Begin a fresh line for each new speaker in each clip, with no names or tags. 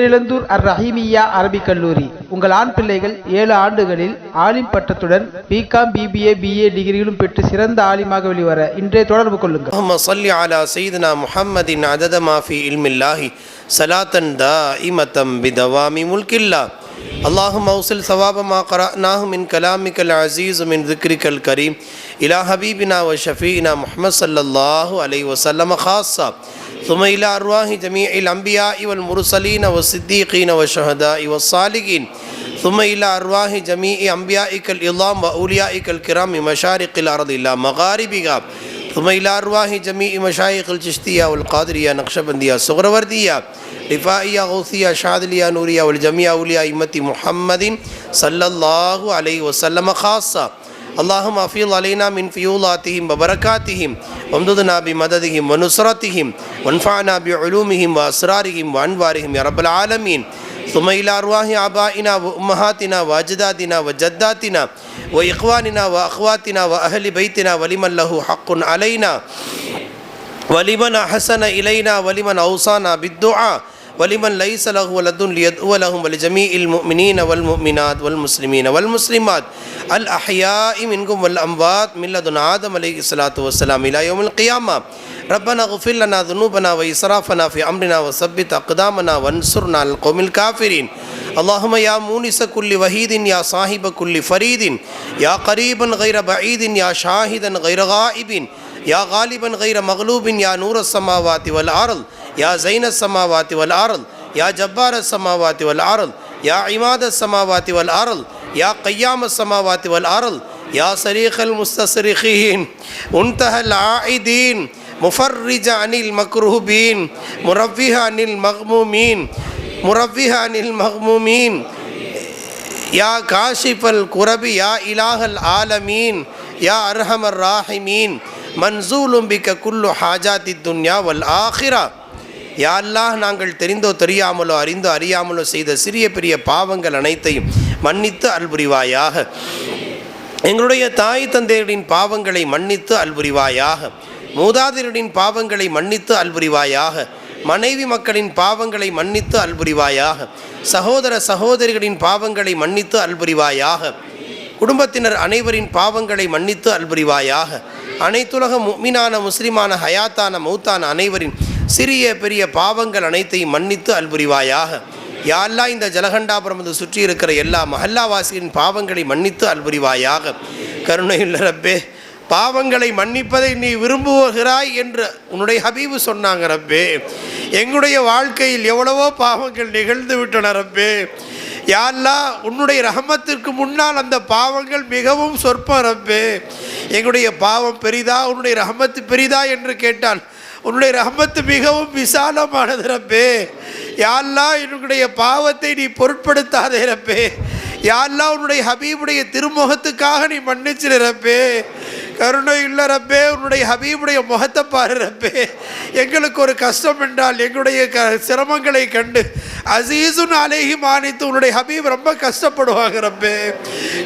பேரிழந்தூர் அர் ரஹீமியா அரபிக் கல்லூரி. உங்கள் ஆண் பிள்ளைகள் ஏழு ஆண்டுகளில் ஆலிம் பட்டத்துடன் பிகாம் பிபிஏ பிஏ டிகிரிகளும் பெற்று சிறந்த ஆலிமாக வெளிவர இன்றைய தொடர்பு கொள்ளுங்கள்.
அம்மா சொல்லி ஆலா சைதனா முஹம்மதின் அதத மாஃபி இல்மில்லாஹி சலாத்தன் தா இமத்தம் பிதவாமி முல்கில்லா. اللهم اوصل ثواب ما قرأناه من كلامك العزيز من ذكرك الكريم إلى حبيبنا وشفينا محمد صلى الله عليه وسلم خاصة. ثم إلى أرواح جميع الأنبياء والمرسلين والصديقين والشهداء والصالحين. ثم إلى أرواح جميع أنبيائك العظام وأوليائك الكرام مشارق الأرض إلى مغاربها. ثم رواہ جمیع مشایق الچشتیہ القادریہ نقشہ بندیہ سغروردیہ رفائیہ غوثیہ شادلیہ نوریہ والجمیع اولیاء امت محمد صلی اللہ علیہ وسلم خاصہ اللہم افیل علینا من فیولاتہم وبرکاتہم ومددنا بمددہم ونصرتہم وانفعنا بعلومہم واسرارہم وانوارہم یا رب العالمین ثم الى ارواح ابائنا وامهاتنا واجدادنا وجداتنا واخواننا واخواتنا واهل بيتنا ولمن له حق علينا ولمن احسن الينا ولمن اوصانا بالدعاء ولمن ليس له ولد ليدعو لهم ولجميع المؤمنين والمؤمنات والمسلمين والمسلمات. الأحياء منكم والأموات من لدن آدم عليه الصلاة والسلام إلى يوم القيامة. ربنا اغفر لنا ذنوبنا وإسرافنا في أمرنا وثبت أقدامنا وانصرنا على القوم الكافرين. اللهم يا مونس كل وحيد يا صاحب كل فريد يا قريبا غير بعيد يا شاهدا غير غائب يا غالبا غير مغلوب يا نور السماوات والأرض. يا زين السماوات والأرض يا جبار السماوات والأرض يا عماد السماوات والأرض يا قيام السماوات والأرض يا صريخ المستصرخين منتهى العائدين مفرج عن المكروبين مرفه عن المغمومين مرفه عن المغمومين. يا كاشف الكرب يا إله العالمين يا أرحم الراحمين. منزول بك كل حاجات الدنيا والآخرة. யாரெல்லாம் நாங்கள் தெரிந்தோ தெரியாமலோ அறிந்தோ அறியாமலோ செய்த சிறிய பெரிய பாவங்கள் அனைத்தையும் மன்னித்து அல்புரிவாயாக எங்களுடைய தாய் தந்தையரின் பாவங்களை மன்னித்து அல்புரிவாயாக மூதாதையரின் பாவங்களை மன்னித்து அல்புரிவாயாக மனைவி மக்களின் பாவங்களை மன்னித்து அல்புரிவாயாக சகோதர சகோதரிகளின் பாவங்களை மன்னித்து அல்புரிவாயாக குடும்பத்தினர் அனைவரின் பாவங்களை மன்னித்து அல்புரிவாயாக அனைத்துலக முமினான முஸ்லிமான ஹயாத்தான மௌத்தான அனைவரின் சிறிய பெரிய பாவங்கள் அனைத்தையும் மன்னித்து அல்புரிவாயாக. யாழ்லா இந்த ஜலகண்டாபுரம் சுற்றி இருக்கிற எல்லா மஹல்லாவாசியின் பாவங்களை மன்னித்து அல்புரிவாயாக. கருணையுள்ள ரப்பே பாவங்களை மன்னிப்பதை நீ விரும்புகிறாய் என்று உன்னுடைய ஹபீபு சொன்னாங்க ரப்பே. எங்களுடைய வாழ்க்கையில் எவ்வளவோ பாவங்கள் நிகழ்ந்து விட்டன ரப்பே. யாழ்லா உன்னுடைய ரகமத்திற்கு முன்னால் அந்த பாவங்கள் மிகவும் சொற்பம் ரப்பே. எங்களுடைய பாவம் பெரிதா உன்னுடைய ரகமத்து பெரிதா என்று கேட்டால் உன்னுடைய ரஹமத்து மிகவும் விசாலமானது ரப்பே. யாரெல்லாம் என்னுடைய பாவத்தை நீ பொருட்படுத்தாதே ரப்பே. யாரெல்லாம் உன்னுடைய ஹபீபுடைய திருமுகத்துக்காக நீ மன்னிச்சிரு ரப்பே. கருணை இல்ல ரப்பே உன்னுடைய ஹபீபுடைய முகத்தை பாரு ரப்பே. எங்களுக்கு ஒரு கஷ்டம் என்றால் எங்களுடைய க சிரமங்களை கண்டு அசீசுன் அலேஹி மானித்து உன்னுடைய ஹபீப் ரொம்ப கஷ்டப்படுவாங்க ரப்பே.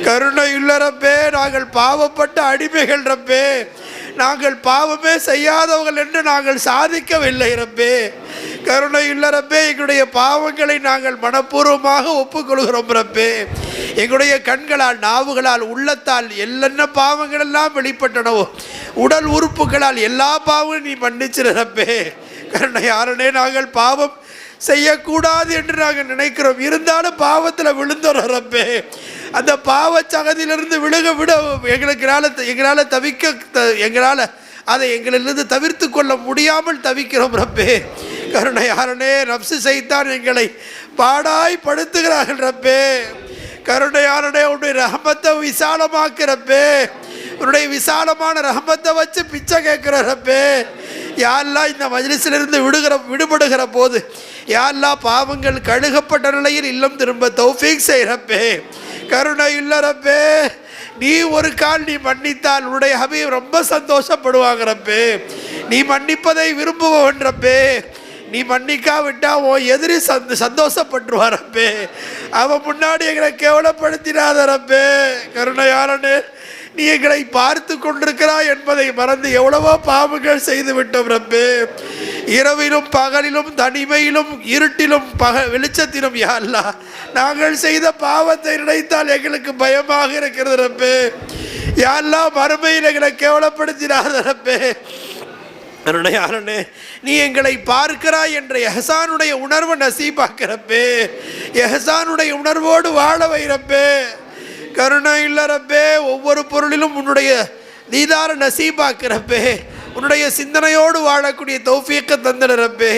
கருணை இல்ல ரப்பே நாங்கள் பாவப்பட்ட அடிமைகள் ரப்பே. நாங்கள் பாவமே செய்யாதவர்கள் என்று நாங்கள் சாதிக்கவில்லை ரப்பே. கருணை இல்ல ரப்பே எங்களுடைய பாவங்களை நாங்கள் மனப்பூர்வமாக ஒப்புக்கொள்கிறோம் ரப்பே. எங்களுடைய கண்களால் நாவுகளால் உள்ளத்தால் எல்லா பாவங்கள் எல்லாம் வெளிப்பட்டனவோ உடல் உறுப்புகளால் எல்லா பாவங்களும் நீ மன்னிச்சிருப்பே கருணை யாருனே நாங்கள் பாவம் செய்யக்கூடாது என்று நாங்கள் நினைக்கிறோம். இருந்தாலும் பாவத்தில் விழுந்தோம் ரப்பே. அந்த பாவச்சகதியிலிருந்து விழுக விட எங்களுக்குனால எங்களால் தவிக்க த- எங்களால் அதை எங்களிலிருந்து தவிர்த்து கொள்ள முடியாமல் தவிக்கிறோம் ரப்பே. கருணை யாருனே நப்சு செய்தான் எங்களை பாடாய் படுத்துகிறார்கள் ரப்பே. கருணையாரனே உன்னுடைய ரஹமத்தை விசாலமாக்குறப்பே உன்னுடைய விசாலமான ரஹமத்தை வச்சு பிச்சை கேட்குற ரப்பே. யாரெல்லாம் இந்த மஜ்லிஸிலிருந்து விடுகிற விடுபடுகிற போது யாரெல்லாம் பாவங்கள் கழுகப்பட்ட நிலையில் இல்லம் திரும்ப தௌஃபீக் செய்கிறப்பே கருணை இல்லறப்பே நீ ஒரு கால் நீ மன்னித்தால் உன்னுடைய ஹபீப் ரொம்ப சந்தோஷப்படுவாங்கிறப்பே நீ மன்னிப்பதை விரும்புவன்றப்பே நீ மன்னிக்காவிட்டா உன் எதிரி சந்த சந்தோஷப்பட்டுருவாரப்பே அவன் முன்னாடி எங்களை கேவலப்படுத்தினாதரப்பே கருணையாளனே. நீ எங்களை பார்த்து கொண்டிருக்கிறாய் என்பதை மறந்து எவ்வளவோ பாவங்கள் செய்து விட்டோம் ரப்பே. இரவிலும் பகலிலும் தனிமையிலும் இருட்டிலும் பக வெளிச்சத்திலும் யா நாங்கள் செய்த பாவத்தை நினைத்தால் எங்களுக்கு பயமாக இருக்கிறது ரப்பே. யாரெல்லாம் மறுமையில் எங்களை கேவலப்படுத்தினார் ரப்பே. அருணே அருணே நீ எங்களை பார்க்கிறாய் என்ற எஹசானுடைய உணர்வை நசீபாக்கிறப்பே எஹசானுடைய உணர்வோடு வாழ வைரப்பே கருணை இல்லறப்பே ஒவ்வொரு பொருளிலும் உன்னுடைய நீதார நசீபாக்கிறப்பே உன்னுடைய சிந்தனையோடு வாழக்கூடிய தௌஃபியக்க தந்துடுறப்பே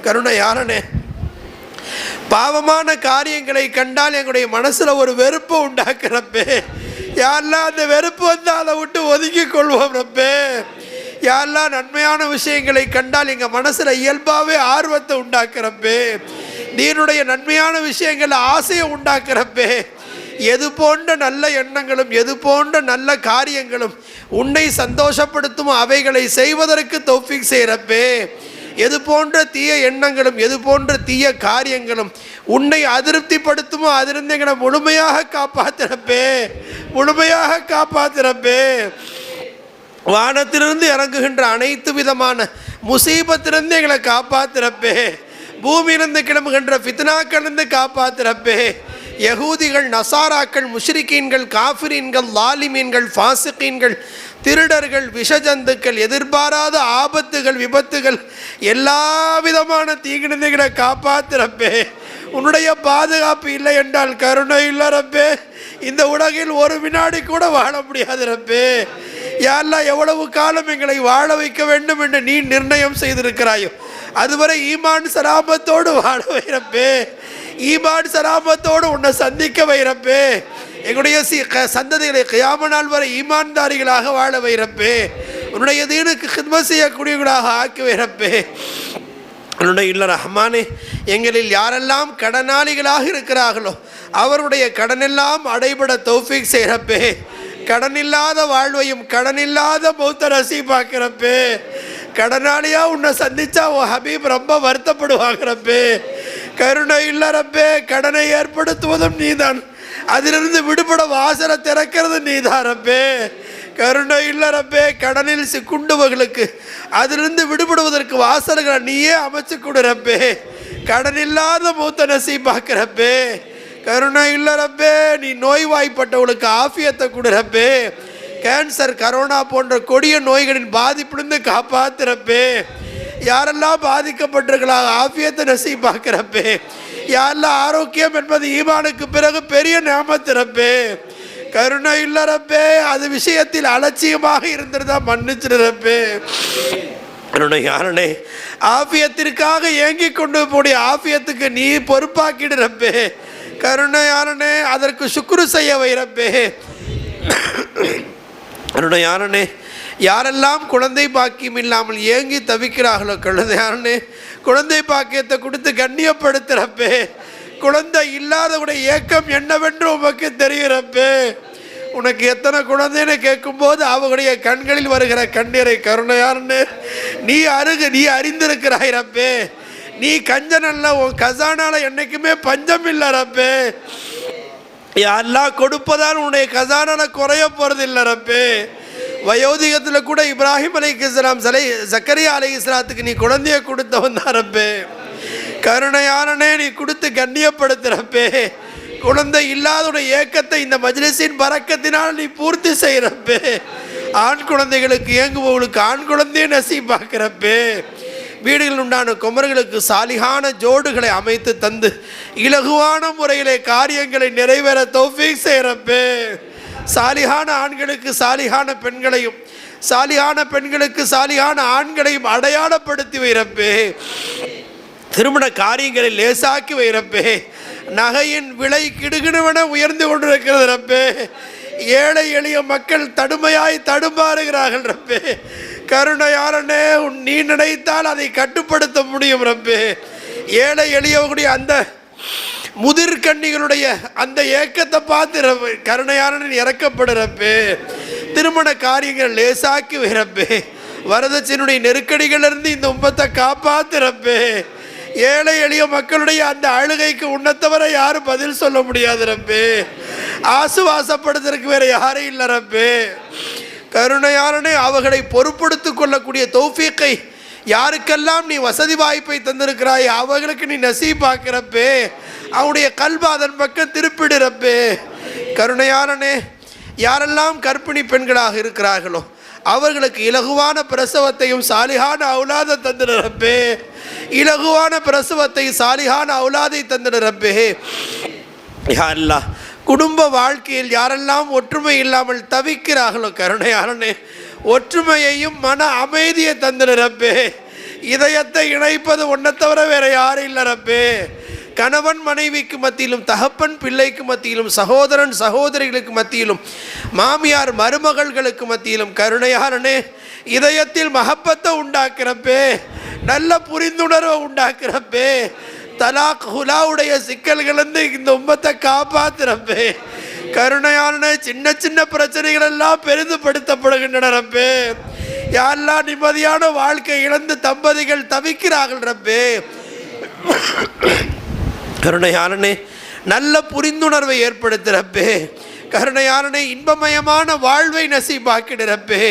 கருணை யாரனே பாவமான காரியங்களை கண்டால் எங்களுடைய மனசில் ஒரு வெறுப்பு உண்டாக்குறப்பே யாரெல்லாம் அந்த வெறுப்பு வந்து அதை விட்டு ஒதுக்கி கொள்வோம் ரப்பே. யாரெல்லாம் நன்மையான விஷயங்களை கண்டால் எங்கள் மனசில் இயல்பாகவே ஆர்வத்தை உண்டாக்குறப்பே நீருடைய நன்மையான விஷயங்கள் ஆசையை உண்டாக்குறப்பே எது போன்ற நல்ல எண்ணங்களும் எது போன்ற நல்ல காரியங்களும் உன்னை சந்தோஷப்படுத்தும் அவைகளை செய்வதற்கு தௌஃபிக் செய்கிறப்பே எது போன்ற தீய எண்ணங்களும் எது போன்ற தீய காரியங்களும் உன்னை அதிருப்திப்படுத்துமோ அதிலிருந்து எங்களை முழுமையாக காப்பாத்திறப்பே முழுமையாக காப்பாத்திறப்பே. வானத்திலிருந்து இறங்குகின்ற அனைத்து விதமான முசீபத்திலிருந்து எங்களை காப்பாத்திறப்பே. பூமியிலிருந்து கிளம்புகின்ற ஃபித்னாக்களிலிருந்து காப்பாத்திரப்பே யகூதிகள் நசாராக்கள் முஷ்ரிக்கீன்கள் காஃபிரீன்கள் லாலிமீன்கள் ஃபாசிகீன்கள் திருடர்கள் விஷஜந்துக்கள் எதிர்பாராத ஆபத்துகள் விபத்துகள் எல்லா விதமான தீங்கினங்களை காப்பாத்திரப்பே உன்னுடைய பாதுகாப்பு இல்லை என்றால் கருணை இல்லை ரப்பே. இந்த உலகில் ஒரு வினாடி கூட வாழ முடியாது ரப்பே. யாரெல்லாம் எவ்வளவு காலம் எங்களை வாழ வைக்க வேண்டும் என்று நீ நிர்ணயம் செய்திருக்கிறாயோ அதுவரை ஈமான் சராபத்தோடு வாழ வைரப்பே ஈமான் சராபத்தோடு உன்னை சந்திக்க வைரப்பே எங்களுடைய க சந்ததிகளை கியாம நாள் வரை ஈமான்தாரிகளாக வாழ வைரப்பே உன்னுடைய தீனுக்கு ஹித்ம செய்யக்கூடியவர்களாக ஆக்கி வைரப்பே உன்னுடைய இல்ல ரஹ்மானே எங்களில் யாரெல்லாம் கடனாளிகளாக இருக்கிறார்களோ அவருடைய கடனெல்லாம் அடைபட தௌஃபிக் செய்கிறப்பே கடனில்லாத வாழ்வையும் கடனில்லாத பௌத்த ரசி பார்க்கிறப்பே கடனாளியா உன்னை சந்திச்சா உன் ஹபீப் ரொம்ப வருத்தப்படுவாங்கிறப்பே கருணை இல்லறப்பே கடனை ஏற்படுத்துவதும் நீதான். அதிலிருந்து விடுபட வாசலை திறக்கிறது நீதான் ரப்பே. கருணை இல்லறப்பே கடனில் சிக்குண்டவர்களுக்கு அதிலிருந்து விடுபடுவதற்கு வாசல்களை நீயே அமைச்சு கொடுறப்பே கடன் இல்லாத மூத்த நசீபாக்கிறப்பே கருணை இல்லறப்பே நீ நோய்வாய்ப்பட்டவளுக்கு ஆஃபியத்தை கொடுறப்பே கேன்சர் கரோனா போன்ற கொடிய நோய்களின் பாதிப்பிலிருந்து காப்பாத்துறப்பே. யாரெல்லாம் பாதிக்கப்பட்டிருக்கலாம் ஆஃபியத்தை பார்க்குறப்பே யாரெல்லாம் ஆரோக்கியம் என்பது ஈமானுக்கு பிறகு பெரிய ஞாபகத்திறப்பே கருணை இல்லறப்பே அது விஷயத்தில் அலட்சியமாக இருந்திருந்தா மன்னிச்சிருப்பே. கருணை யாரனே ஆஃபியத்திற்காக ஏங்கி கொண்டு போடிய ஆஃபியத்துக்கு நீ பொறுப்பாக்கிடுறப்பே. கருணை யாரனே அதற்கு சுக்குரு செய்ய வைரப்பே கருணை யாரனே யாரெல்லாம் குழந்தை பாக்கியம் இல்லாமல் ஏங்கி தவிக்கிறார்களோ குழந்தை யாரனே குழந்தை பாக்கியத்தை கொடுத்து கண்ணியப்படுத்துறப்பே குழந்தை இல்லாதவுடைய ஏக்கம் என்னவென்று உமக்கு தெரிகிறப்பே உனக்கு எத்தனை குழந்தைன்னு கேட்கும்போது அவங்களுடைய கண்களில் வருகிற கண்ணீரை கருணையார்னு நீ அருகு நீ அறிந்திருக்கிறாய் ரப்பே நீ கஞ்சன் அல்ல உன் கசானால என்னைக்குமே பஞ்சம் இல்லை ரப்பே எல்லாம் கொடுப்பதால் உன்னுடைய கசானால குறைய போகிறது இல்லை ரப்பே. வயோதிகத்தில் கூட இப்ராஹிம் அலி இஸ்லாம் சலை சக்கரியா அலி இஸ்லாத்துக்கு நீ குழந்தைய கொடுத்தவன் தான் ரப்பே. கருணையானனே நீ கொடுத்து கண்ணியப்படுத்துகிறப்பே குழந்தை இல்லாதோட ஏக்கத்தை இந்த மஜ்லிஸின் பறக்கத்தினால் நீ பூர்த்தி செய்கிறப்பே ஆண் குழந்தைகளுக்கு இயங்குபவர்களுக்கு ஆண் குழந்தையே பார்க்குறப்பே வீடுகளில் உண்டான குமர்களுக்கு சாலிகான ஜோடுகளை அமைத்து தந்து இலகுவான முறையிலே காரியங்களை நிறைவேற தௌஃபீக் செய்கிறப்பே சாலிகான ஆண்களுக்கு சாலிகான பெண்களையும் சாலிகான பெண்களுக்கு சாலிகான ஆண்களையும் அடையாளப்படுத்தி வைரப்பே திருமண காரியங்களை லேசாக்கி வைரப்பே நகையின் விலை கிடுகிடுவென உயர்ந்து கொண்டிருக்கிறது ரப்பே ஏழை எளிய மக்கள் தடுமையாய் தடுமாறுகிறார்கள் ரப்பே. கருணையாளனே உன் நீ நினைத்தால் அதை கட்டுப்படுத்த முடியும் ரப்பே. ஏழை எளியவர்களுடைய அந்த முதிர்கண்ணிகளுடைய அந்த ஏக்கத்தை பார்த்து ரப்பே, கருணையாளன் இறக்கப்படுறப்பே திருமண காரியங்கள் லேசாக்கி வைரப்பே வரதட்சனுடைய நெருக்கடிகளிலிருந்து இந்த உம்பத்தை காப்பாத்துறப்பே ஏழை எளிய மக்களுடைய அந்த அழுகைக்கு உன்னத்தவரை யாரும் பதில் சொல்ல முடியாது ரப்பே. ஆசுவாசப்படுத்துறதுக்கு வேற யாரும் இல்லை ரப்பே. கருணையாளனே அவர்களை பொறுப்படுத்திக் கொள்ளக்கூடிய தௌஃபீக்கை யாருக்கெல்லாம் நீ வசதி வாய்ப்பை தந்திருக்கிறாய் அவர்களுக்கு நீ நசீபாக்கிறப்பே அவனுடைய கல்வ அதன் பக்கம் திருப்பிடுறப்பே கருணையாளனே யாரெல்லாம் கர்ப்பிணி பெண்களாக இருக்கிறார்களோ அவர்களுக்கு இலகுவான பிரசவத்தையும் சாலிகான அவுலாத தந்திரப்பே இலகுவான பிரசவத்தை சாலிகான அவுலாதை தந்திரப்பே யா குடும்ப வாழ்க்கையில் யாரெல்லாம் ஒற்றுமை இல்லாமல் தவிக்கிறார்களோ கருணையாளனே ஒற்றுமையையும் மன அமைதியை தந்திரப்பே இதயத்தை இணைப்பது ஒன்றை தவிர வேற யாரும் இல்லை ரப்பே. கணவன் மனைவிக்கு மத்தியிலும் தகப்பன் பிள்ளைக்கு மத்தியிலும் சகோதரன் சகோதரிகளுக்கு மத்தியிலும் மாமியார் மருமகள்களுக்கு மத்தியிலும் கருணையாரனே இதயத்தில் மகப்பத்தை உண்டாக்குறப்பே நல்ல புரிந்துணர்வை உண்டாக்குறப்பே தலாக் ஹுலாவுடைய சிக்கல்கள்ந்து இந்த உம்மத்தை காப்பாத்துறப்பே கருணையான சின்ன சின்ன பிரச்சனைகள் எல்லாம் பெரிதுபடுத்தப்படுகின்றன ரப்பே. யாரெல்லாம் நிம்மதியான வாழ்க்கை இழந்து தம்பதிகள் தவிக்கிறார்கள் ரப்பே. கருணையாளனே நல்ல புரிந்துணர்வை ஏற்படுத்துகிறப்பே கருணையாளனே இன்பமயமான வாழ்வை நசீபாக்கிடுறப்பே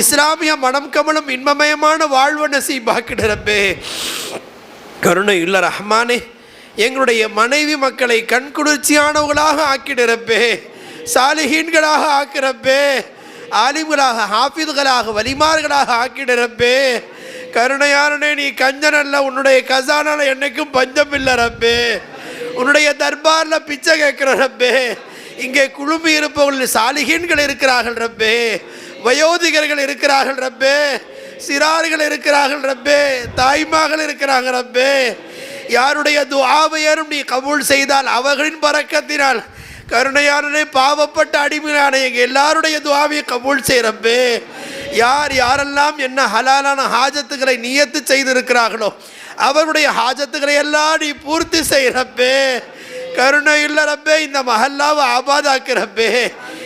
இஸ்லாமிய மனம் கமலும் இன்பமயமான வாழ்வை நசீபாக்கிடுறப்பே கருணை இல்ல ரஹ்மானே எங்களுடைய மனைவி மக்களை கண்குளிர்ச்சியானவர்களாக ஆக்கிடுறப்பே சாலிஹீன்களாக ஆக்கிறப்பே ஆலிம்களாக ஹாஃபிதுகளாக வலிமார்களாக ஆக்கிடுறப்பே கருணையானே நீ கஞ்சன் அல்ல. உன்னுடைய கசானால என்னைக்கும் பஞ்சம் இல்லை ரப்பே. உன்னுடைய தர்பாரில் பிச்சை கேட்கிற ரப்பே. இங்கே குழுமி இருப்பவர்கள் சாலிகீன்கள் இருக்கிறார்கள் ரப்பே. வயோதிகர்கள் இருக்கிறார்கள் ரப்பே. சிறார்கள் இருக்கிறார்கள் ரப்பே. தாய்மார்கள் இருக்கிறாங்க ரப்பே. யாருடைய துஆவையரும் நீ கபூல் செய்தால் அவர்களின் பறக்கத்தினால் கருணையானே பாவப்பட்ட அடிமையான எங்கள் எல்லாருடைய துவாவியை கபூல் செய்கிறப்பே யார் யாரெல்லாம் என்ன ஹலாலான ஹாஜத்துக்களை நியத்து செய்திருக்கிறார்களோ அவருடைய ஹாஜத்துக்களை எல்லாம் நீ பூர்த்தி செய்கிறப்பே கருணை இல்லறப்பே இந்த மஹல்லாவை ஆபாதாக்கிறப்பே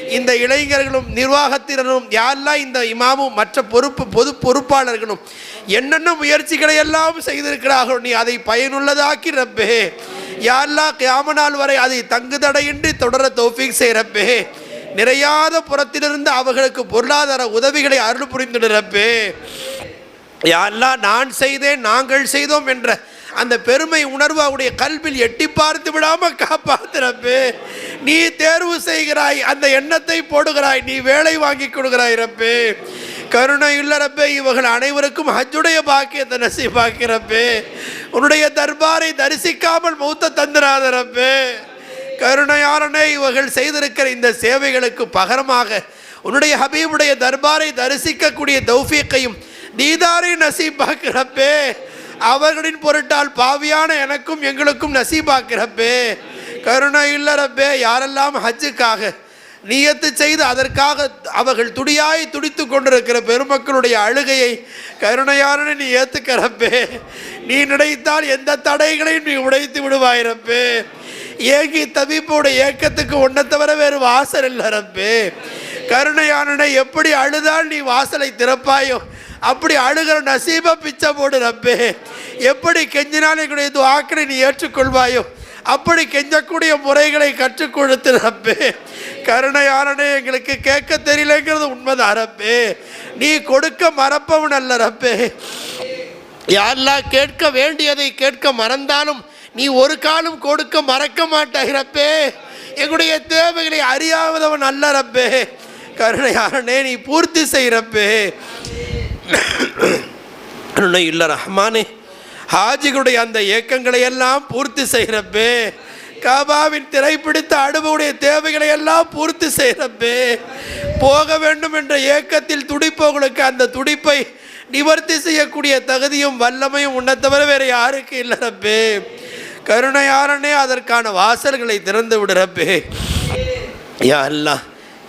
இந்த இளைஞர்களும் நிர்வாகத்தினரும் யாரெல்லாம் இந்த இமாமும் மற்ற பொறுப்பு பொது பொறுப்பாளர்களும் என்னென்ன முயற்சிகளை எல்லாம் செய்திருக்கிறார்கள் நீ அதை பயனுள்ளதாக்கி ரப்பே. யாரெல்லாம் கியாம நாள் வரை அதை தங்கு தடையின்றி தொடர தோஃபிக் செய்கிறப்பே நிறையாத புறத்திலிருந்து அவர்களுக்கு பொருளாதார உதவிகளை அருள் புரிந்துடுறப்பே யாரெல்லாம் நான் செய்தேன் நாங்கள் செய்தோம் என்ற அந்த பெருமை உணர்வு அவருடைய கல்வியில் எட்டி பார்த்து விடாம காப்பாத்துறப்பே நீ தேர்வு செய்கிறாய் அந்த எண்ணத்தை போடுகிறாய் நீ வேலை வாங்கி கொடுக்கிறாய் ரப்பே. கருணை இல்லறப்பே இவர்கள் அனைவருக்கும் ஹஜ்ஜுடைய பாக்கியத்தை நசீபாக்கிறப்பே உன்னுடைய தர்பாரை தரிசிக்காமல் மௌத்த தந்திராத ரப்பே. கருணையாளனே இவர்கள் செய்திருக்கிற இந்த சேவைகளுக்கு பகரமாக உன்னுடைய ஹபீபுடைய தர்பாரை தரிசிக்கக்கூடிய தௌஃபீக்கையும் தீதாரை நசீபாக்கிறப்பே அவர்களின் பொருட்டால் பாவியான எனக்கும் எங்களுக்கும் நசீபாக்கிறப்பே கருணை இல்லறப்பே யாரெல்லாம் ஹஜ்ஜுக்காக நியத்து செய்து அதற்காக அவர்கள் துடியாய் துடித்து கொண்டிருக்கிற பெருமக்களுடைய அழுகையை கருணையான நீ ஏற்றுக்கிறப்பே நீ நினைத்தால் எந்த தடைகளையும் நீ உடைத்து விடுவாயிரப்பே ஏங்கி தவிப்போட ஏக்கத்துக்கு ஒன்றை தவிர வேறு வாசல் இல்லை ரப்பே. கருணையானனை எப்படி அழுதால் நீ வாசலை திறப்பாயோ? அப்படி அழுகிற நசீப பிச்சை போடு ரப்பே. எப்படி கெஞ்சினால் எங்களுடைய துவாக்களை நீ ஏற்றுக்கொள்வாயோ அப்படி கெஞ்சக்கூடிய முறைகளை கற்றுக் கொடுத்து ரப்பே. கருணையாரனே எங்களுக்கு கேட்க தெரியலங்கிறது உண்மைதான் ரப்பே. நீ கொடுக்க மறப்பவன் அல்ல ரப்பே. யாரெல்லாம் கேட்க வேண்டியதை கேட்க மறந்தாலும் நீ ஒரு காலம் கொடுக்க மறக்க மாட்டாகிறப்பே எங்களுடைய தேவைகளை அறியாதவன் அல்ல ரப்பே. கருணையானே நீ பூர்த்தி செய்கிறப்பே கருணை இல்லை ரஹ்மானே. ஹாஜிகளுடைய அந்த ஏக்கங்களை எல்லாம் பூர்த்தி செய்கிறப்பே காபாவின் திரைப்பிடித்த அடுவுடைய தேவைகளை எல்லாம் பூர்த்தி செய்கிறப்பே போக வேண்டும் என்ற ஏக்கத்தில் துடிப்பவர்களுக்கு அந்த துடிப்பை நிவர்த்தி செய்யக்கூடிய தகுதியும் வல்லமையும் உன்னை தவிர வேறு யாருக்கு இல்லைறப்பே கருணையாரனே அதற்கான வாசல்களை திறந்து விடுறப்பே யா எல்லாம்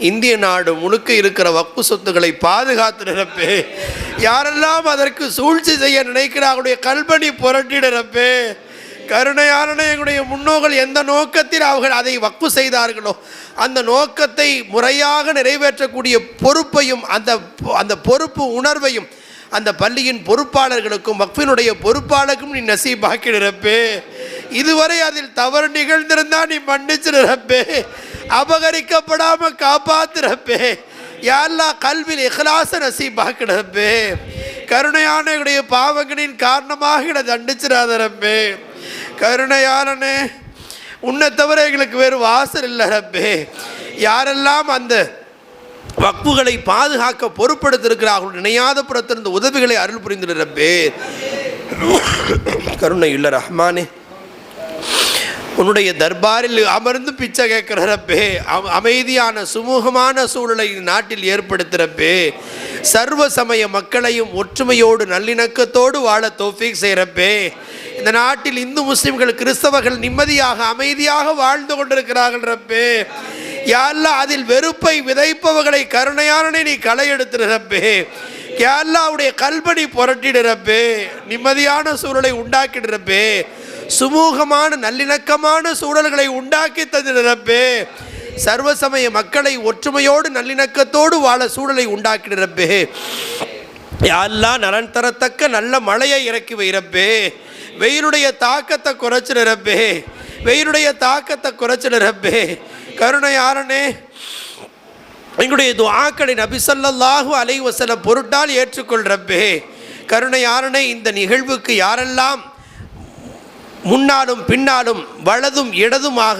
இந்திய நாடு முழுக்க இருக்கிற வக்பு சொத்துக்களை பாதுகாத்து நிரப்பே. யாரெல்லாம் அதற்கு சூழ்ச்சி செய்ய நினைக்கிறார்களுடைய கல்பனி புரட்டிடறப்பே கருணையாளனே எங்களுடைய முன்னோர்கள் எந்த நோக்கத்தில் அவர்கள் அதை வக்பு செய்தார்களோ அந்த நோக்கத்தை முறையாக நிறைவேற்றக்கூடிய பொறுப்பையும் அந்த அந்த பொறுப்பு உணர்வையும் அந்த பள்ளியின் பொறுப்பாளர்களுக்கும் வக்ஃபினுடைய பொறுப்பாளருக்கும் நீ நசீபாக்கி நிரப்பே. இதுவரை அதில் தவறு நிகழ்ந்திருந்தால் நீ மன்னிச்சு நிரப்பே. அபகரிக்கப்படாம காப்பாத்துறப்பே யாரெல்லாம் கல்வியில் இஹ்லாச நசீபாக்கிடப்பே கருணையான எங்களுடைய பாவங்களின் காரணமாக எங்களை தண்டிச்சிடாத ரப்பே. கருணையாளனே உன்னை தவிர எங்களுக்கு வேறு வாசல் இல்லை ரப்பே. யாரெல்லாம் அந்த வக்புகளை பாதுகாக்க பொறுப்படுத்திருக்கிறார்கள் நினையாத புறத்திருந்த உதவிகளை அருள் புரிந்துடுறப்பே கருணை இல்லை ரஹ்மானே. உன்னுடைய தர்பாரில் அமர்ந்து பிச்சை கேட்குறப்பே அமைதியான சுமூகமான சூழலை நாட்டில் ஏற்படுத்துகிறப்பே சர்வ சமய மக்களையும் ஒற்றுமையோடு நல்லிணக்கத்தோடு வாழ தோஃபீக் செய்கிறப்பே இந்த நாட்டில் இந்து முஸ்லிம்கள் கிறிஸ்தவர்கள் நிம்மதியாக அமைதியாக வாழ்ந்து கொண்டிருக்கிறார்கள் ரப்பே. யாரெல்லாம் அதில் வெறுப்பை விதைப்பவர்களை கருணையானனை நீ களை எடுத்துறப்பே அவருடைய கல்பனை புரட்டிடுறப்பே நிம்மதியான சூழலை உண்டாக்கிடுறப்பே சுமூகமான நல்லிணக்கமான சூழல்களை உண்டாக்கி தந்திரப்பே சர்வசமய மக்களை ஒற்றுமையோடு நல்லிணக்கத்தோடு வாழ சூழலை உண்டாக்கிடுறப்பே யாரெல்லாம் நலன் தரத்தக்க நல்ல மழையை இறக்கி வைரப்பே. வெயிலுடைய தாக்கத்தை குறைச்சிடுறப்பே வெயிலுடைய தாக்கத்தை குறைச்சிடுறப்பே கருணை யாரனே எங்களுடைய துவாக்களை நபி அலைவசல பொருட்டால் ஏற்றுக்கொள்றப்பே கருணை யாரனே இந்த நிகழ்வுக்கு யாரெல்லாம் முன்னாலும் பின்னாலும் வலதும் இடதுமாக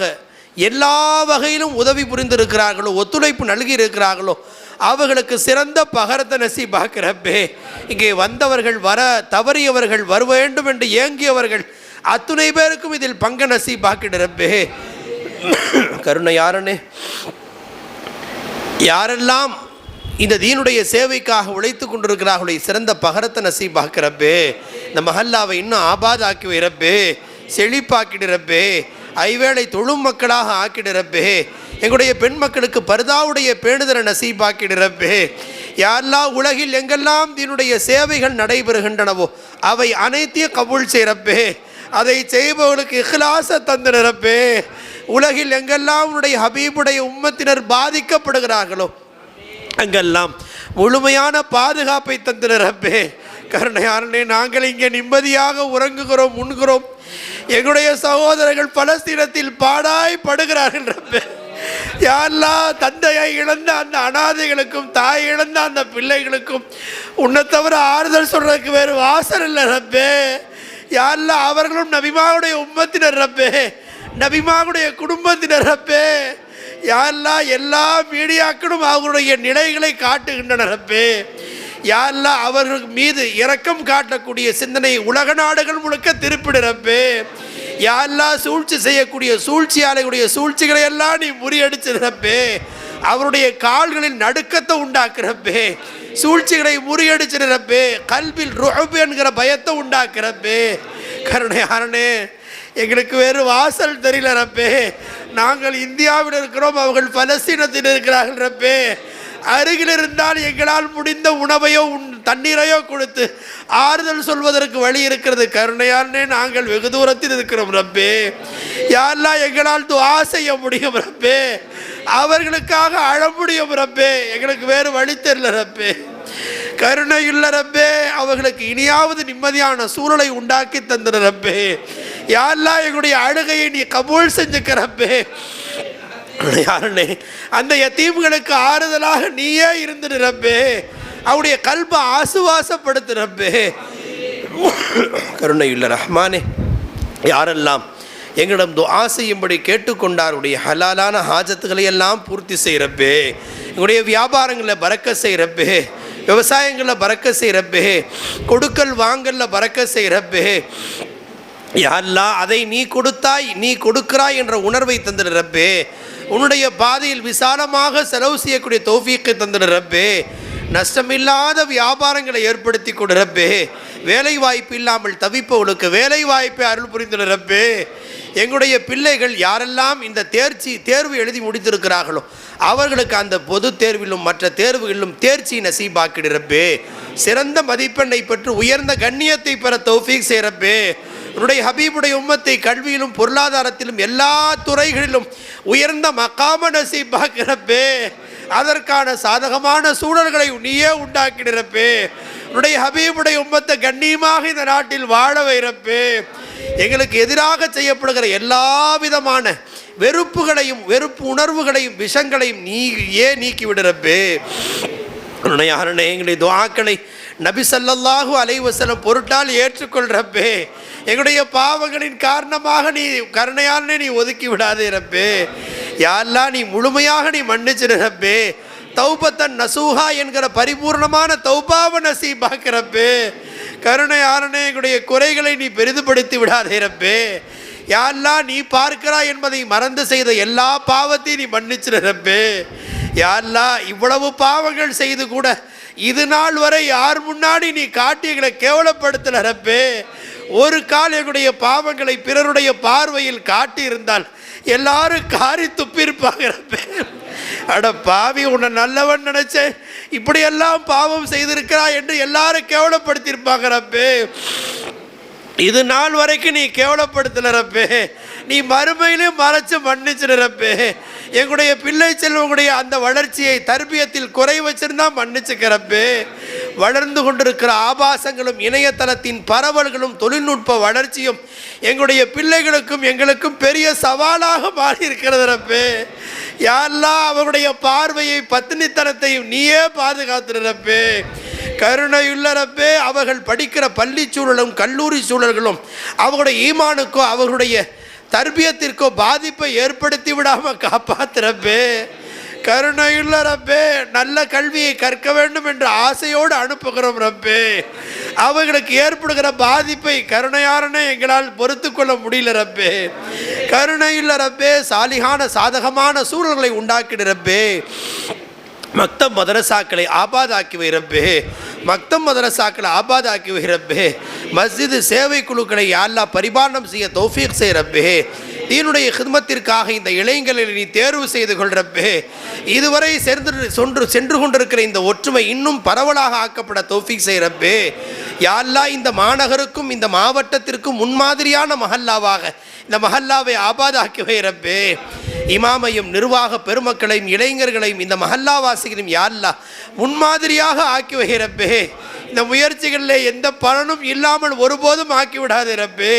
எல்லா வகையிலும் உதவி புரிந்திருக்கிறார்களோ ஒத்துழைப்பு நல்கி இருக்கிறார்களோ அவர்களுக்கு சிறந்த பகரத்தை நசீபாக்கிறப்பே இங்கே வந்தவர்கள் வர தவறியவர்கள் வர வேண்டும் என்று ஏங்கியவர்கள் அத்துணை பேருக்கும் இதில் பங்க நசி பார்க்கிடுறப்பே கருணை யாரனே யாரெல்லாம் இந்த தீனுடைய சேவைக்காக உழைத்து கொண்டிருக்கிறார்களோ சிறந்த பகரத்தை நசீபாக்கிறப்பே இந்த மஹல்லாவை இன்னும் ஆபாதாக்கி வைரப்பே செழிப்பாக்கிடுறப்பே ஐவேளை தொழும் மக்களாக ஆக்கிடுறப்பே எங்களுடைய பெண் மக்களுக்கு பர்தாவுடைய பேணுதலை நசீபாக்கிடுறப்பே யாரெல்லாம் உலகில் எங்கெல்லாம் தீனுடைய சேவைகள் நடைபெறுகின்றனவோ அவை அனைத்தையும் கபூல் செய்கிறப்பே அதை செய்பவர்களுக்கு இஹ்லாச தந்திரப்பே உலகில் எங்கெல்லாம் உன்னுடைய ஹபீபுடைய உம்மத்தினர் பாதிக்கப்படுகிறார்களோ அங்கெல்லாம் முழுமையான பாதுகாப்பை தந்திரப்பே கருணையாரனே நாங்கள் இங்கே நிம்மதியாக உறங்குகிறோம் உண்கிறோம். எங்களுடைய சகோதரர்கள் பலஸ்தீனத்தில் பாடாய் படுகிறார்கள் யாரெல்லாம் தந்தையை இழந்த அந்த அனாதைகளுக்கும் தாய் இழந்த அந்த பிள்ளைகளுக்கும் உன்னை தவிர ஆறுதல் சொல்றதுக்கு வேறு வாசல் இல்லை ரப்பே. யாரெல்லாம் அவர்களும் நபிமாவுடைய உம்மத்தினர் ரப்பே. நபிமாவுடைய குடும்பத்தினர் ரப்பே. யாரெல்லாம் எல்லா மீடியாக்களும் அவர்களுடைய நிலைகளை காட்டுகின்றனர் ரப்பே. யாரெல்லாம் அவர்கள் மீது இரக்கம் காட்டக்கூடிய சிந்தனை உலக நாடுகள் முழுக்க திருப்பிடுறப்பே யாரெல்லாம் சூழ்ச்சி செய்யக்கூடிய சூழ்ச்சியாளர்களுடைய சூழ்ச்சிகளை எல்லாம் நீ முறியடிச்சிருப்பே அவருடைய கால்களில் நடுக்கத்தை உண்டாக்குறப்பே சூழ்ச்சிகளை முறியடிச்சிருப்பே கல்வில் ருஹப் என்கிற பயத்தை உண்டாக்குறப்பே கருணையாரனே எங்களுக்கு வேறு வாசல் தெரியல ரப்பே. நாங்கள் இந்தியாவில் இருக்கிறோம் அவர்கள் பலஸ்தீனத்தில் இருக்கிறார்கள் ரப்பே. அருகில் இருந்தால் எங்களால் முடிந்த உணவையோ உன் தண்ணீரையோ கொடுத்து ஆறுதல் சொல்வதற்கு வழி இருக்கிறது. கருணையானே நாங்கள் வெகு தூரத்தில் இருக்கிறோம் ரப்பே. யாரெல்லாம் எங்களால் துவா செய்ய முடியும் ரப்பே. அவர்களுக்காக அழ முடியும் ரப்பே. எங்களுக்கு வேறு வழி தெரியல ரப்பே. கருணை இல்ல ரப்பே. அவர்களுக்கு இனியாவது நிம்மதியான சூழலை உண்டாக்கி தந்துட ரப்பே. யாரெல்லாம் எங்களுடைய அழுகையை நீ கபூல் செஞ்சுக்கிறப்பே யாருனே அந்த யத்தீம்களுக்கு ஆறுதலாக நீயே இருந்துடு ரப்பே. அவருடைய கல்பை ஆசுவாசப்படுத்து ரப்பே. கருணை ரஹ்மானே யாரெல்லாம் எங்களிடம் துஆ செய்யும்படி கேட்டுக்கொண்டாருடைய ஹலாலான ஹாஜத்துக்களை எல்லாம் பூர்த்தி செய்கிறப்பே எங்களுடைய வியாபாரங்களில் பறக்க செய்கிறப்பே விவசாயங்களில் பறக்க செய்கிறப்பே கொடுக்கல் வாங்கலில் பறக்க செய்கிறப்பே யாழ்லா அதை நீ கொடுத்தாய் நீ கொடுக்கிறாய் என்ற உணர்வை தந்துடுறப்பே உன்னுடைய பாதையில் விசாலமாக செலவு செய்யக்கூடிய தோஃபீக்கை தந்துடுறப்பே நஷ்டமில்லாத வியாபாரங்களை ஏற்படுத்தி கொடுறப்பே வேலை வாய்ப்பு இல்லாமல் தவிப்பவளுக்கு வேலை வாய்ப்பை அருள் புரிந்துடுறப்பே எங்களுடைய பிள்ளைகள் யாரெல்லாம் இந்த தேர்ச்சி தேர்வு எழுதி முடித்திருக்கிறார்களோ அவர்களுக்கு அந்த பொது தேர்விலும் மற்ற தேர்வுகளிலும் தேர்ச்சி நசீபாக்கிடுறப்பே சிறந்த மதிப்பெண்ணை பெற்று உயர்ந்த கண்ணியத்தை பெற தௌஃபீக் செய்கிறப்பே உன்னுடைய ஹபீபுடைய உம்மத்தை கல்வியிலும் பொருளாதாரத்திலும் எல்லா துறைகளிலும் உயர்ந்த மக்காம நசீபாக்கிறப்பே அதற்கான சாதகமான சூழல்களை நீயே உண்டாக்கிடுறப்பே உன்னுடைய ஹபீபுடைய உம்மத்தை கண்ணியமாக இந்த நாட்டில் வாழ வைரப்பே எங்களுக்கு எதிராக செய்யப்படுகிற எல்லா விதமான வெறுப்புகளையும் வெறுப்பு உணர்வுகளையும் விஷங்களையும் நீ ஏன் நீக்கி விடுறப்பே உன்னுடைய எங்களுடைய துவாக்களை நபி சல்லல்லாஹு அலைஹி பொருட்டால் ஏற்றுக்கொள்கிறப்பே எங்களுடைய பாவங்களின் காரணமாக நீ கருணையாலே நீ ஒதுக்கி விடாதே ரப்பே. யாரெல்லாம் நீ முழுமையாக நீ மன்னிச்சிரு ரப்பே. தௌபத்தன் நசூஹா என்கிற பரிபூர்ணமான தௌபாவ நசீபாக்கிறப்பே கருணையாளனே எங்களுடைய குறைகளை நீ பெரிதுபடுத்தி விடாதே ரப்பே. யாரெல்லாம் நீ பார்க்கிறாய் என்பதை மறந்து செய்த எல்லா பாவத்தையும் நீ மன்னிச்சிரு ரப்பே. யாரெல்லாம் இவ்வளவு பாவங்கள் செய்து கூட இது நாள் வரை யார் முன்னாடி நீ காட்டி எங்களை கேவலப்படுத்தல ரப்பே. ஒரு கால் எங்களுடைய பாவங்களை பிறருடைய பார்வையில் காட்டி இருந்தால் எல்லாரும் காரி துப்பியிருப்பாங்க. அட பாவி உன்னை நல்லவன் நினைச்சேன். இப்படியெல்லாம் பாவம் செய்திருக்கிறா என்று எல்லாரும் கேவலப்படுத்தியிருப்பாங்க ரப்பே. இது நாள் வரைக்கும் நீ கேவலப்படுத்தல ரப்பே. நீ மறுமையிலும் மறைச்சு மன்னிச்சிடுறப்பே எங்களுடைய பிள்ளை செல்வங்களுடைய அந்த வளர்ச்சியை தர்பியத்தில் குறை வச்சிருந்தா மன்னிச்சுக்கிறப்பே வளர்ந்து கொண்டிருக்கிற ஆபாசங்களும் இணையதளத்தின் பரவல்களும் தொழில்நுட்ப வளர்ச்சியும் எங்களுடைய பிள்ளைகளுக்கும் எங்களுக்கும் பெரிய சவாலாக மாறி இருக்கிறது ரப்பே. யாரெல்லாம் அவருடைய பார்வையை பத்தினித்தனத்தையும் நீயே பாதுகாத்துறப்பே கருணையுள்ள ரப்பே அவர்கள் படிக்கிற பள்ளி சூழலும் கல்லூரி சூழல்களும் அவர்களுடைய ஈமானுக்கும் அவர்களுடைய தர்பியத்திற்கோ பாதிப்பை ஏற்படுத்தி விடாமல் காப்பாத்துறப்பே கருணையுள்ள ரப்பே நல்ல கல்வியை கற்க வேண்டும் என்ற ஆசையோடு அனுப்புகிறோம் ரப்பே. அவங்களுக்கு ஏற்படுகிற பாதிப்பை கருணையாரனே எங்களால் பொறுத்து கொள்ள முடியல ரப்பே. கருணையுள்ள ரப்பே சாலிகான சாதகமான சூழல்களை உண்டாக்கிடுறப்பே மக்த மதரசாக்களை ஆபாதாக்கி வைரப்பே மக்தம் மதரசாக்களை ஆபாதாக்கி வைரப்பே மஸ்ஜிது சேவை குழுக்களை யாரெல்லாம் பரிபாலனம் செய்ய தௌஃபீக் செய்கிறப்பே தீனுடைய ஹிதமத்திற்காக இந்த இளைஞர்களை நீ தேர்வு செய்து கொள்றப்பே இதுவரை சேர்ந்து சொன்று சென்று கொண்டிருக்கிற இந்த ஒற்றுமை இன்னும் பரவலாக ஆக்கப்பட தோஃபிக் செய்கிறப்பே யாரெல்லாம் இந்த மாநகருக்கும் இந்த மாவட்டத்திற்கும் முன்மாதிரியான மஹல்லாவாக இந்த மஹல்லாவை ஆபாதாக்கி வைரப்பே இமாமையும் நிர்வாக பெருமக்களையும் இளைஞர்களையும் இந்த மஹல்லாவாசிகளையும் யாழ்லா முன்மாதிரியாக ஆக்கி வைகிறப்பே இந்த முயற்சிகளில் எந்த பலனும் இல்லாமல் ஒருபோதும் ஆக்கி விடாதே ரப்பே.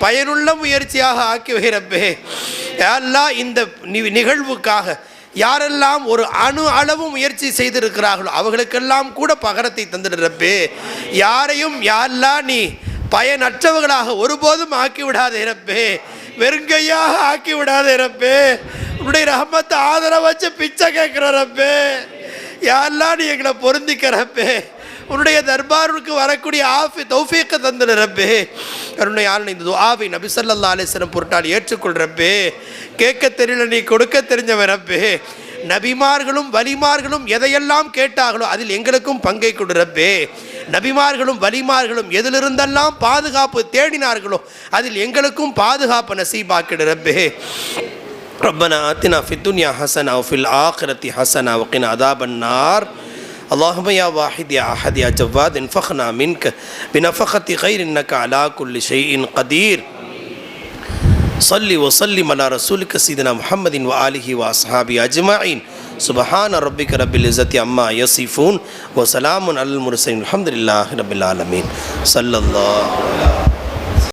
பயனுள்ள முயற்சியாக ஆக்கி வைகிறப்பே யாரெல்லாம் இந்த நிகழ்வுக்காக யாரெல்லாம் ஒரு அணு அளவு முயற்சி செய்திருக்கிறார்களோ அவர்களுக்கெல்லாம் கூட பகரத்தை தந்துடுறப்பே யாரையும் யாரெல்லாம் நீ பயனற்றவர்களாக ஒருபோதும் ஆக்கி விடாத இறப்பே வெறுங்கையாக ஆக்கி விடாத ரப்பே. உன்னுடைய ரஹமத்தை ஆதரவு வச்சு பிச்சை கேட்குற ரப்பே. யாரெல்லாம் நீ எங்களை பொருந்திக்கிறப்பே உன்னுடைய தர்பாருக்கு வரக்கூடிய ஆஃபி தௌஃபீக்க தந்துடுறப்பே கருணை ஆள் இந்த துஆவை நபிசல்லா ஸல்லல்லாஹு பொருட்டால் ஏற்றுக்கொள்றப்பே கேட்க தெரியல நீ கொடுக்க தெரிஞ்சவரப்பே நபிமார்களும் வலிமார்களும் எதையெல்லாம் கேட்டார்களோ அதில் எங்களுக்கும் பங்கை கொடுறப்பே நபிமார்களும் வலிமார்களும் எதிலிருந்தெல்லாம் பாதுகாப்பு தேடினார்களோ அதில் எங்களுக்கும் பாதுகாப்பு நசீபாக்கிடு ரப்பே ربنا آتنا في الدنيا حسنة وفي الآخرة حسنة وقنا عذاب النار اللهم يا واحد يا أحد يا جواد انفخنا منك بنفخة خير إنك على كل شيء قدير صل وسلم على رسولك سيدنا محمد وآله وأصحابه أجمعين سبحان ربك رب العزة عما يصفون وسلام على المرسلين الحمد لله رب العالمين صلى الله عليه